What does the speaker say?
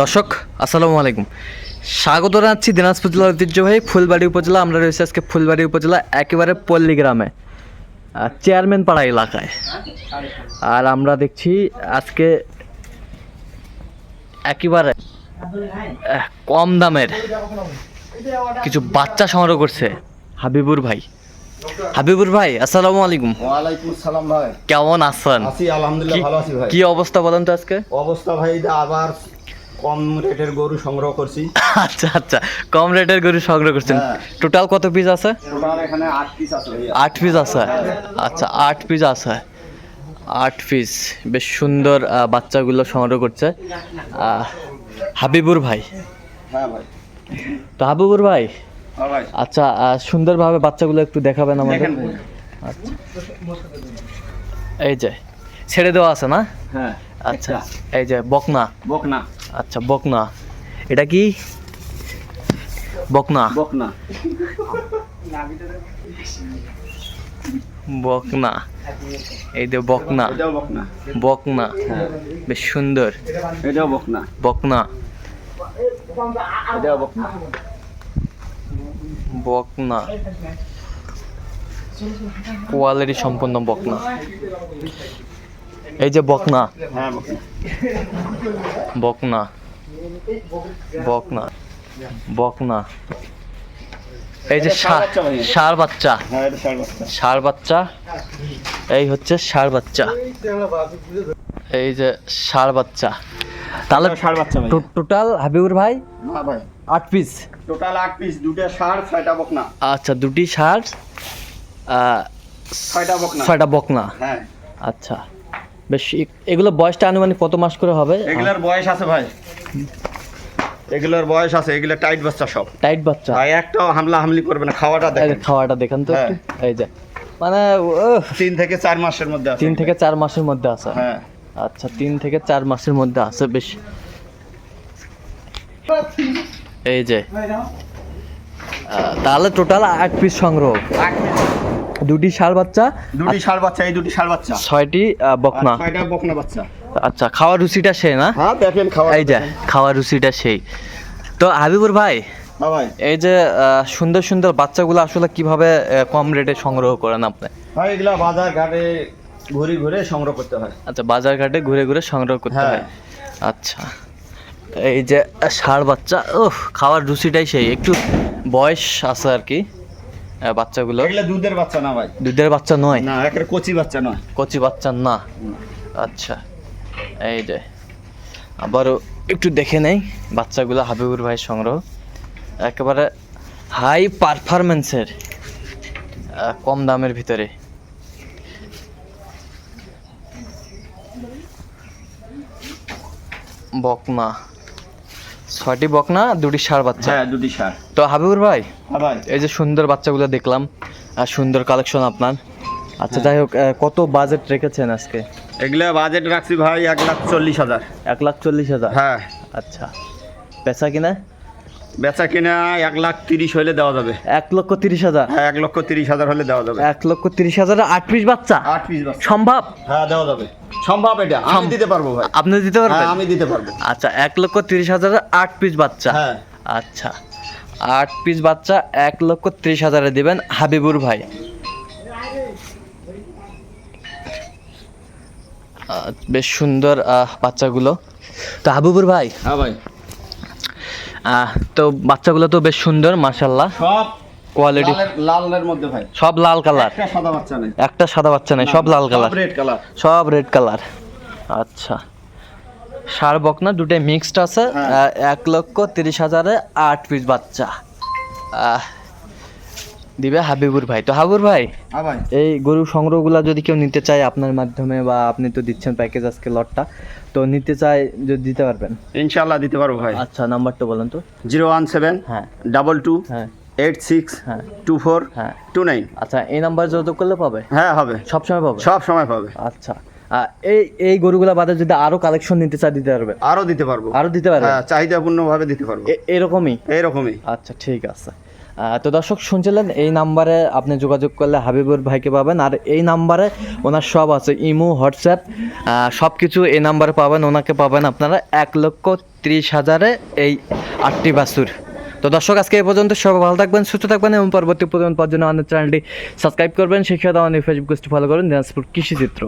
দর্শক, আসসালামু আলাইকুম। স্বাগত জানাচ্ছি দিনাজপুর জেলার ঐতিহ্যবাহী ফুলবাড়ি উপজেলা। আমরা রয়েছি আজকে ফুলবাড়ি উপজেলা, একেবারে পল্লী গ্রামে চেয়ারম্যান পাড়া এলাকায়। আর আমরা দেখছি আজকে একেবারে কম দামের কিছু বাচ্চা সংগ্রহ করছে হাবিবুর ভাই। হাবিবুর ভাই আসসালামু আলাইকুম। ওয়ালাইকুম সালাম ভাই। কেমন আছেন? আছি আলহামদুলিল্লাহ ভালো আছি ভাই। কি অবস্থা বলেন তো আজকে? অবস্থা ভাই আবার কম রেটের গরু সংগ্রহ করছি। আচ্ছা আচ্ছা কম রেটের গরু সংগ্রহ করছেন। হ্যাঁ। টোটাল কত পিস আছে? টোটাল এখানে আট পিস আছে আট পিস আছে? আচ্ছা আট পিস আছে। আট পিস বেশ সুন্দর বাচ্চাগুলো সংগ্রহ করছে। হাবিবুর ভাই। হ্যাঁ ভাই। তো হাবিবুর হ্যাঁ ভাই আচ্ছা সুন্দরভাবে বাচ্চাগুলো একটু দেখাবেন আমাদের। আচ্ছা। এই যে ছেড়ে দেওয়া আছে না? হ্যাঁ। আচ্ছা এই যে বকনা। বকনা। আচ্ছা বকনা। এটা কি? বকনা। বকনা। বকনা। এই যে বকনা। বকনা। হ্যাঁ। বেশ সুন্দর। এটাও বকনা। বকনা। এটাও বকনা। বকনা। কোয়ালিটি সম্পন্ন বকনা। এই যে বকনা। হ্যাঁ বকনা। বকনা। বকনা। এই যে সার বাচ্চা। সার হ্যাঁ বাচ্চা। এই হচ্ছে সার বাচ্চা। এই যে সার বাচ্চা। তাহলে ষাট বাচ্চা ভাই। টোটাল হাবিবুর ভাই? হ্যাঁ ভাই। আট পিস টোটাল আট পিস দুটো ষাট ছয়টা বকনা। আচ্ছা দুটি ছয়টা বকনা। ছয়টা বকনা। হ্যাঁ। আচ্ছা বেশ এগুলো বয়সটা আনুমানিক কত মাস করে হবে? এগুলার বয়স আছে ভাই। এগুলোর বয়স আছে এগুলো টাইট বাচ্চা সব। টাইট বাচ্চা? ভাই একটাও হামলা হামলি করবে না খাওয়াটা এই দেখেন খাওয়াটা দেখান তো হ্যাঁ। এই যে মানে তিন থেকে চার মাসের মধ্যে আছে তিন থেকে চার মাসের মধ্যে আছে। হ্যাঁ। আচ্ছা তিন থেকে চার মাসের মধ্যে আছে বেশ। এই যে। তাহলে টোটাল আট পিস সংগ্রহ। দুটি ষাড় বাচ্চা দুটি ষাড় বাচ্চা এই দুটি ষাড় বাচ্চা। ছয়টি বকনা। ছয়টা বকনা বাচ্চা। আচ্ছা খাওয়ার রুচিটা সেই না? হ্যাঁ দেখেন খাওয়া এই যে খাওয়ার রুচিটা সেই। তো হাবিবুর ভাই এই যে সুন্দর সুন্দর বাচ্চাগুলো আসলে কীভাবে কম রেটে সংগ্রহ করেন আপনি? ভাই এগুলা বাজার ঘাটে ঘুরে ঘুরে সংগ্রহ করতে হয়। আচ্ছা বাজার ঘাটে ঘুরে ঘুরে সংগ্রহ করতে হ্যাঁ। হয়। আচ্ছা। এই যে ষাড় বাচ্চা ও খাওয়ার রুচিটাই সেই। একটু বয়স আছে আর কি বাচ্চাগুলো। এগুলা দুধের বাচ্চা না ভাই? দুধের বাচ্চা নয়? না একের কচি বাচ্চা নয়। কচি বাচ্চা না? আচ্ছা এই যে। আবারও একটু দেখে নেই বাচ্চাগুলো হাবিবুর ভাই সংগ্রহ। একেবারে হাই পারফরমেন্সের কম দামের ভিতরে। বকনা। ছয়টি বকনা দুটি সার বাচ্চা। হ্যাঁ দুটি সার তো হাবিবুর ভাই হ্যাঁ ভাই। এই যে সুন্দর বাচ্চাগুলো দেখলাম আর সুন্দর কালেকশন আপনার। আচ্ছা যাই হোক কত বাজেট রেখেছেন আজকে? এগুলা বাজেট রাখছি ভাই এক লাখ চল্লিশ হাজার। এক লাখ চল্লিশ হাজার? হ্যাঁ। আচ্ছা। পেশা কিনা? বেচা কিনা এক লাখ তিরিশ হলে দেওয়া যাবে। এক লক্ষ তিরিশ হাজার? হ্যাঁ এক লক্ষ তিরিশ হাজার হলে দেওয়া যাবে। এক লক্ষ তিরিশ হাজার আট পিস বাচ্চা? আট পিস বাচ্চা। সম্ভব? হ্যাঁ দেওয়া যাবে। সম্ভব এটা। আমি দিতে পারব ভাই। আপনি দিতে পারবেন? হ্যাঁ আমি দিতে পারব। আচ্ছা এক লক্ষ তিরিশ হাজার আট পিস বাচ্চা। হ্যাঁ। আচ্ছা আট পিস বাচ্চা এক লক্ষ তিরিশ হাজারে দিবেন হাবিবুর ভাই। বেশ সুন্দর আহ, বাচ্চাগুলো। তো হাবিবুর ভাই হ্যাঁ ভাই। তো বাচ্চাগুলো তো বেশ সুন্দর মাশাল্লাহ সব কোয়ালিটি লালের- মধ্যে ভাই। সব লাল কালার। একটা সাদা বাচ্চা নেই। একটা সাদা বাচ্চা নেই সব লাল কালার। Red colour. সব রেড কালার। আচ্ছা। সার বকনা দুটাই মিক্সড আছে। হ্যাঁ। এক লক্ষ তিরিশ হাজারে আট পিস বাচ্চা। আহ, দিবে হাবিবুর ভাই। তো হাবুর ভাই হ্যাঁ ভাই। এই গরু সংগ্রহগুলা যদি কেউ নিতে চায় আপনার মাধ্যমে বা আপনি তো দিচ্ছেন প্যাকেজ আজকে লটটা তো নিতে চায় যদি দিতে পারবেন? ইনশাল্লাহ দিতে পারব ভাই। আচ্ছা নাম্বারটা বলেন তো। জিরো ওয়ান সেভেন হ্যাঁ। ডাবল টু হ্যাঁ। এইট সিক্স হ্যাঁ। টু ফোর হ্যাঁ। Two nine. আচ্ছা এই নাম্বার যত করলে পাবে? হ্যাঁ হবে। সবসময় পাবে? সব সময় পাবে। আচ্ছা। এই এই গরুগুলা বাদে যদি আরও কালেকশন নিতে চায় দিতে পারবে? আরও দিতে পারব। আরও দিতে পারবে? হ্যাঁ চাহিদাপূর্ণ ভাবে দিতে পারব। এরকমই? এইরকমই আচ্ছা ঠিক আছে। তো দর্শক, শুনছিলেন? এই নাম্বারে আপনি যোগাযোগ করলে হাবিবুর ভাইকে পাবেন। আর এই নাম্বারে ওনার সব আছে, ইমো, হোয়াটসঅ্যাপ সব কিছু এই নাম্বারে পাবেন। ওনাকে পাবেন আপনারা এক লক্ষ ত্রিশ হাজারে এই আটটি বাসুর। তো দর্শক, আজকে এই পর্যন্ত সব ভালো থাকবেন, সুস্থ থাকবেন এবং পরবর্তী প্রজন্ম পাওয়ার জন্য আমাদের চ্যানেলটি সাবস্ক্রাইব করবেন। সেই সাথে আমাদের ফেসবুক পেজটি ফলো করুন, দিনাজপুর কৃষি চিত্র